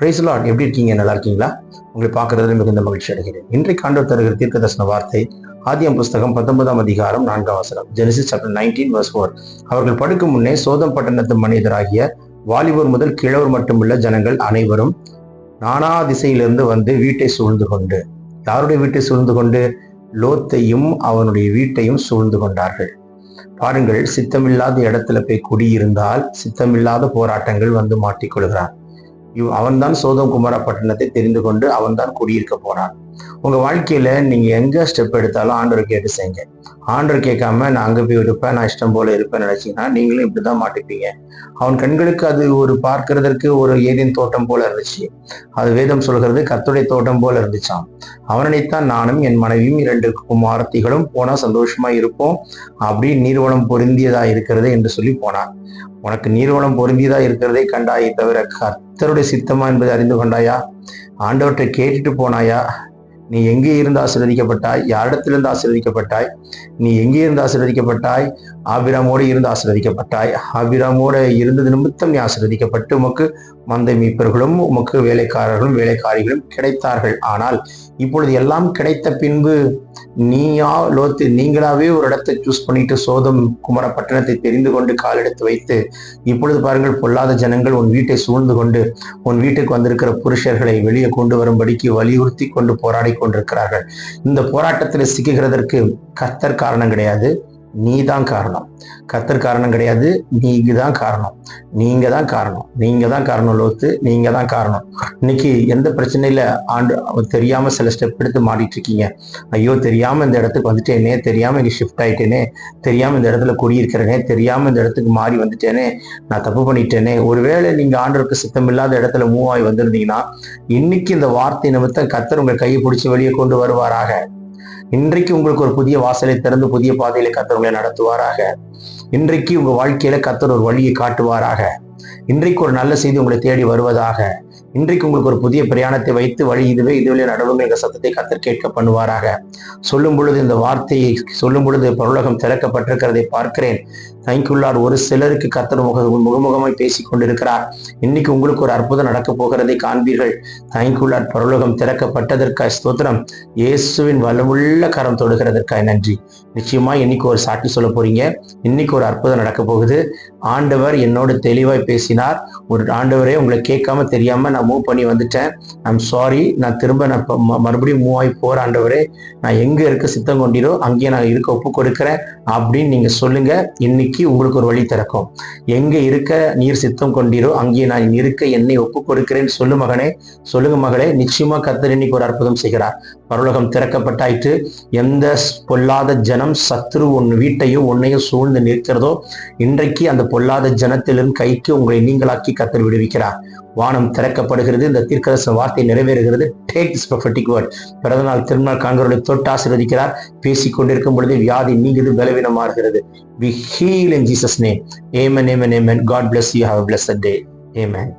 பிரைஸ்லாட் எப்படி இருக்கீங்க? நல்லா இருக்கீங்களா? உங்களை பார்க்கறதுல மிகுந்த மகிழ்ச்சி அடைகிறேன். இன்றைக்கு ஆண்டவர் தருகிற தீர்க்க தரிசன வார்த்தை ஆதியம் புஸ்தகம் பத்தொன்பதாம் அதிகாரம் நான்காம் வசனம் Genesis chapter nineteen verse four அவர்கள் படுக்கும் முன்னே சோதம் பட்டணத்து மனிதராகிய வாலிபர் முதல் கிழவர் மட்டுமில்ல ஜனங்கள் அனைவரும் நானா திசையிலிருந்து வந்து வீட்டை சூழ்ந்து கொண்டு யாருடைய வீட்டை சூழ்ந்து கொண்டு? லோத்தையும் அவனுடைய வீட்டையும் சூழ்ந்து கொண்டார்கள். பாருங்கள் சித்தமில்லாத இடத்துல போய் குடியிருந்தால் சித்தமில்லாத போராட்டங்கள் வந்து மாட்டிக்கொள்கிறான். அவன்தான் சோதம் குமார பட்டணத்தை தெரிந்து கொண்டு அவன்தான் குடியிருக்க போறான். உங்க வாழ்க்கையில நீங்க எங்க ஸ்டெப் எடுத்தாலும் ஆண்டவர் கேட்டு செய்யுங்க. ஆண்டவர் கேட்காம நான் அங்க போய் இருப்பேன் நான் இஷ்டம் போல இருப்பேன் நினச்சிங்கன்னா நீங்களும் இப்படிதான் மாட்டிப்பீங்க. அவன் கண்களுக்கு அது ஒரு பார்க்கறதற்கு ஒரு ஏதேன் தோட்டம் போல இருந்துச்சு. அது வேதம் சொல்கிறது கத்துடைய தோட்டம் போல இருந்துச்சான் அவனைத்தான் நானும் என் மனைவியும் இரண்டு குமாரத்திகளும் போனா சந்தோஷமா இருப்போம். அப்படி நீர்வளம் பொருந்தியதா இருக்கிறது என்று சொல்லி போனான். உனக்கு நீர்வளம் பொருந்தியதா இருக்கிறதை கண்டாயே தவிர கர்த்தருடைய சித்தமா என்பதை அறிந்து கொண்டாயா? ஆண்டவற்றை கேட்டுட்டு போனாயா? நீ எங்கே இருந்து ஆசீர்வதிக்கப்பட்டாய்? யாரிடத்திலிருந்து ஆசீர்வதிக்கப்பட்டாய்? நீ எங்கே இருந்து ஆசீர்வதிக்கப்பட்டாய்? ஆபிராமோடு இருந்து ஆசீர்வதிக்கப்பட்டாய். ஆபிராமோடு இருந்தது நிமித்தம் நீ ஆசீர்வதிக்கப்பட்டு உமக்கு மந்தை மீப்பர்களும் உமக்கு வேலைக்காரர்களும் வேலைக்காரிகளும் கிடைத்தார்கள். ஆனால் இப்பொழுது எல்லாம் கிடைத்த பின்பு நீயா லோத்து நீங்களாவே ஒரு இடத்தை சூஸ் பண்ணிட்டு சோதம் குமர பட்டணத்தை தெரிந்து கொண்டு காலெடுத்து வைத்து இப்பொழுது பாருங்கள் பொல்லாத ஜனங்கள் உன் வீட்டை சூழ்ந்து கொண்டு உன் வீட்டுக்கு வந்திருக்கிற புருஷர்களை வெளியே கொண்டு வரும்படிக்கு வலியுறுத்தி கொண்டு போராடி கொண்டிருக்கிறார்கள். இந்த போராட்டத்தில் சிக்குகிறதற்கு கர்த்தர் காரணம் கிடையாது. நீ தான் காரணம். கத்தர் காரணம் கிடையாது நீங்க தான் காரணம். நீங்க தான் காரணம். நீங்க தான் காரணம் லோத்து. நீங்க தான் காரணம். இன்னைக்கு எந்த பிரச்சனையில ஆண்டு தெரியாம சில ஸ்டெப் எடுத்து மாடிட்டு இருக்கீங்க ஐயோ தெரியாம இந்த இடத்துக்கு வந்துட்டேனே தெரியாம இங்க ஷிஃப்ட் ஆயிட்டேனே தெரியாம இந்த இடத்துல குடியிருக்கிறேனே தெரியாம இந்த இடத்துக்கு மாறி வந்துட்டேனே நான் தப்பு பண்ணிட்டேனே. ஒருவேளை நீங்க ஆண்டவருக்கு சித்தம் இல்லாத இடத்துல மூவ் ஆகி வந்திருந்தீங்கன்னா இன்னைக்கு இந்த வார்த்தை நிமித்தம் கத்தர் உங்க கையை பிடிச்சி வெளியே கொண்டு வருவாராக. இன்றைக்கு உங்களுக்கு ஒரு புதிய வாசலை திறந்து புதிய பாதையில கத்தர் உங்களை நடத்துவாராக. இன்றைக்கு உங்க வாழ்க்கையில கத்தர் ஒரு வழியை காட்டுவாராக. இன்றைக்கு ஒரு நல்ல செய்தி உங்களை தேடி வருவதாக. இன்றைக்கு உங்களுக்கு ஒரு புதிய பிரயாணத்தை வைத்து வழி இதுவே. இதுவே நடவுங்கள் என்ற சத்தத்தை கத்தர் கேட்க பண்ணுவாராக. சொல்லும் பொழுது இந்த வார்த்தையை சொல்லும் பொழுது பரலோகம் திறக்கப்பட்டிருக்கிறதை பார்க்கிறேன். தேங்க்யூல்லார் ஒரு சிலருக்கு கத்தர் முக முகமுகமாய் பேசி கொண்டிருக்கிறார். இன்னைக்கு உங்களுக்கு ஒரு அற்புதம் நடக்க போகிறதை காண்பீர்கள். தேங்க்யூல்லார் பரலோகம் திறக்கப்பட்டதற்காய் ஸ்தோத்திரம். இயேசுவின் வலுவுள்ள கரம் தொடுகிறதற்காய் நன்றி. நிச்சயமா இன்னைக்கு ஒரு சாட்சி சொல்ல போறீங்க. இன்னைக்கு ஒரு அற்புதம் நடக்க போகுது. ஆண்டவர் என்னோட தெளிவாய் பேசினார். ஒரு ஆண்டவரே உங்களை கேட்காம தெரியாம நான் மூவ் பண்ணி வந்துட்டேன். ஐம் சாரி நான் திரும்ப நான் மறுபடியும் மூவ் ஆகி போற ஆண்டவரே நான் எங்க இருக்க சித்தம் கொண்டீரோ அங்கேயே நான் இருக்க ஒப்பு கொடுக்கிறேன் அப்படின்னு நீங்க சொல்லுங்க. இன்னைக்கு உங்களுக்கு ஒரு வழி திறக்கும். எங்க இருக்க நீர் சித்தம் கொண்டீரோ அங்கேயே நான் இருக்க என்னை ஒப்பு கொடுக்கிறேன்னு சொல்லு மகனே. சொல்லுங்க மகளே நிச்சயமா கத்தர் இன்னைக்கு ஒரு அற்புதம் செய்கிறார். பரலோகம் திறக்கப்பட்டாயிற்று. எந்த பொல்லாத ஜனம் சத்ரு உன் வீட்டையும் உன்னையும் சூழ்ந்து நிற்கிறதோ இன்றைக்கு அந்த பொல்லாத ஜனத்திலும் கைக்கு உங்களை நீங்களாக்கி கத்தர் விடுவிக்கிறார். வானம் திறக்கப்படுகிறது இந்த தீர்க்கதரிசன வார்த்தை நிறைவேறுகிறது. டேக் திஸ் ப்ரொஃபட்டிக் வேர்ட் பிறந்த நாள் திருநாள் காண்கிறவர்களை தொட்டு ஆசீர்வதிக்கிறார். பேசிக் கொண்டிருக்கும் பொழுது வியாதி நீங்குது பலவீனமாகிறது. We heal in Jesus name amen amen amen God bless you have bless day amen